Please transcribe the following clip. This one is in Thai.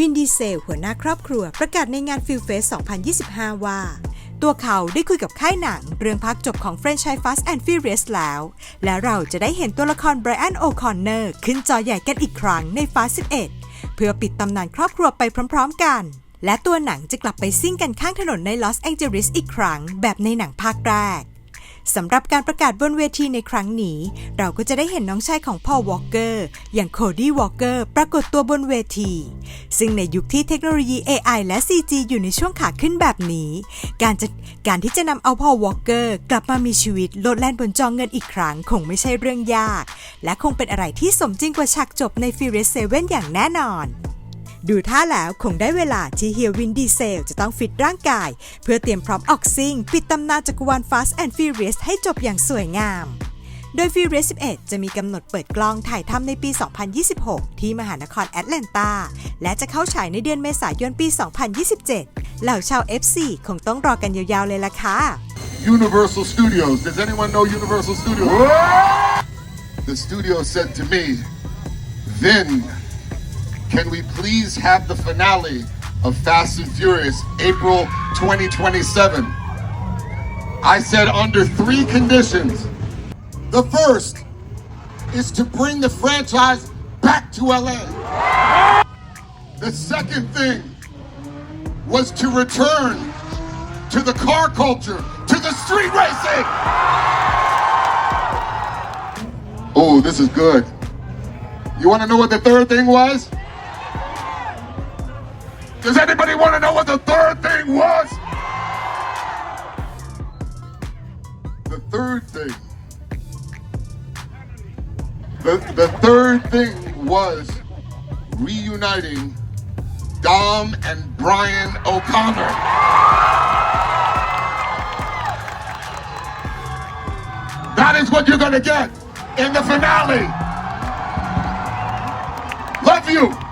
วินดีเซล หัวหน้าครอบครัว ประกาศในงานฟิลเฟส 2025 ว่า ตัวเขาได้คุยกับค่ายหนัง เรื่องภาคจบของแฟรนไชส์ Fast and Furious แล้ว และเราจะได้เห็นตัวละครไบรอันโอคอนเนอร์ขึ้นจอใหญ่กันอีกครั้งใน Fast 11 เพื่อปิดตำนานครอบครัวไปพร้อม ๆ กัน และตัวหนังจะกลับไปซิ่งกันข้างถนนในลอสแองเจลิสอีกครั้ง แบบในหนังภาคแรก สำหรับการประกาศบนเวทีในครั้งนี้ เราก็จะได้เห็นน้องชายของพ่อวอลเกอร์ อย่างโคดี้วอลเกอร์ปรากฏตัวบนเวที ซึ่งในยุคที่เทคโนโลยี AI และ CG อยู่ในช่วงขาขึ้นแบบนี้ การจะการที่จะนำเอาพ่อวอลเกอร์กลับมามีชีวิตโลดแล่นบนจอเงินอีกครั้งคงไม่ใช่เรื่องยาก และคงเป็นอะไรที่สมจริงกว่าฉากจบใน Furious 7อย่างแน่นอน ดูท่าแล้วคงได้เวลาที่เฮียวินดีเซลจะต้องฟิตร่างกาย เพื่อเตรียมพร้อมออกซิ่ง ปิดตำนานจักรวาล Fast and Furious ให้จบอย่างสวยงาม โดย Furious 11 จะมีกำหนดเปิดกล้องถ่ายทำในปี 2026 ที่มหานครแอตแลนตา และจะเข้าฉายในเดือนเมษายนปี 2027 เหล่าชาว FC คงต้องรอกันยาวๆเลยล่ะค่ะ Universal Studios. Does anyone know Universal Studios? The studio said to me, Vin, can we please have the finale of Fast and Furious April 2027? I said under three conditions. The first is to bring the franchise back to LA. The second thing was to return to the car culture, to the street racing. Oh, this is good. You want to know what the third thing was? Does anybody want to know what the third thing was? The third thing. The, the third thing was reuniting Dom and Brian O'Connor. That is what you're gonna get in the finale. Love you.